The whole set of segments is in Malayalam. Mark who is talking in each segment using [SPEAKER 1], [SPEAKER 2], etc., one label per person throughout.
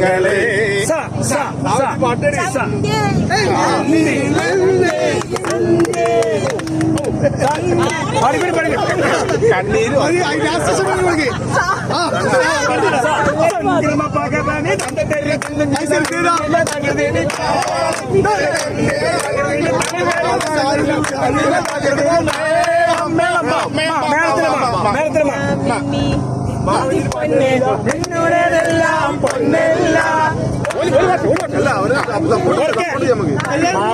[SPEAKER 1] கரங்களே கண்ணீர் பகவானே தந்த தெரிய தந்த
[SPEAKER 2] தகுதி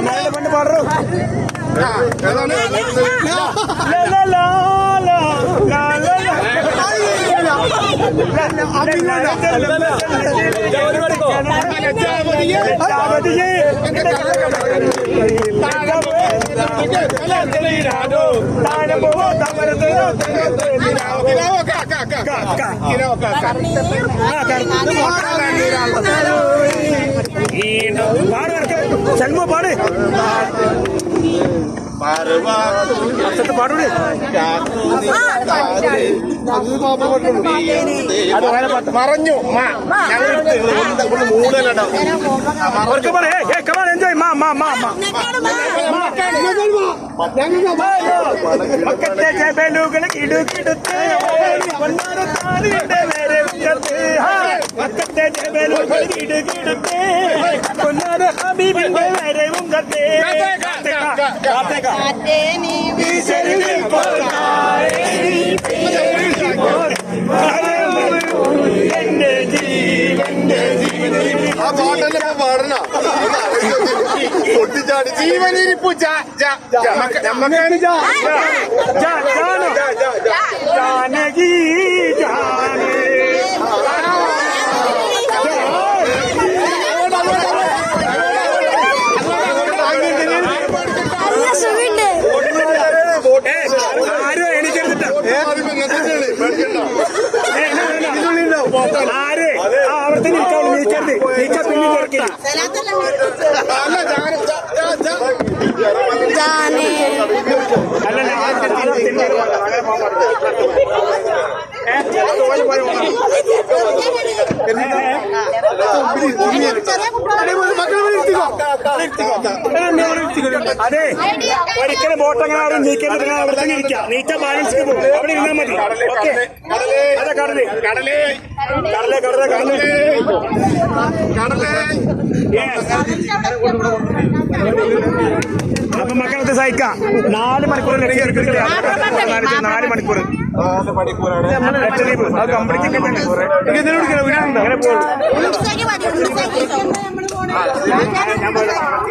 [SPEAKER 2] பொன்னெல்லாம் பொன்னெல்லாம் பாடுறோம். பாடு சண்முக பாடு
[SPEAKER 1] മറഞ്ഞു ഞങ്ങൾ
[SPEAKER 2] അവർക്ക് പറ ഏ കമാൻ എൻജോയ് മാ മാ മാ മാ മക്കത്തെ ജബലുകൾ കിടുകിടുത്ത് പൊന്നാരത്താലിന്റെ നേരെ ഉയർത്ത് ഹാ. മക്കത്തെ ജബലുകൾ കിടുകിടുത്ത് പൊന്നാര ഹബീബിന്റെ ഉങ്കത്തെ കാത്തേക്ക ഈശ്വരനിൽ പോകാതെ എന്റെ ജീവന്റെ
[SPEAKER 1] ആ പാട്ടല്ലേ ജാ പാടണ പൊട്ടിച്ചാടി ജീവനിരിപ്പു നമ്മക്കാണ്
[SPEAKER 2] जाने അതെ ഒരിക്കലും ബോട്ട് അങ്ങനെ ആരും നീക്കരുത്. അവിടെ തന്നെ ഇരിക്കാം. നീറ്റ ബാലൻസ് പോകും. അവിടെ ഇരുന്നാൽ മതി. ഓക്കെ കടൽ കടലേ.
[SPEAKER 1] കടലേ
[SPEAKER 2] കടലേ കടലേ. കടലേ Yes. അപ്പൊ മക്കളത് സഹിക്കാം. നാല് മണിക്കൂർ നാല് മണിക്കൂർ. ലക്ഷദ്വീപ്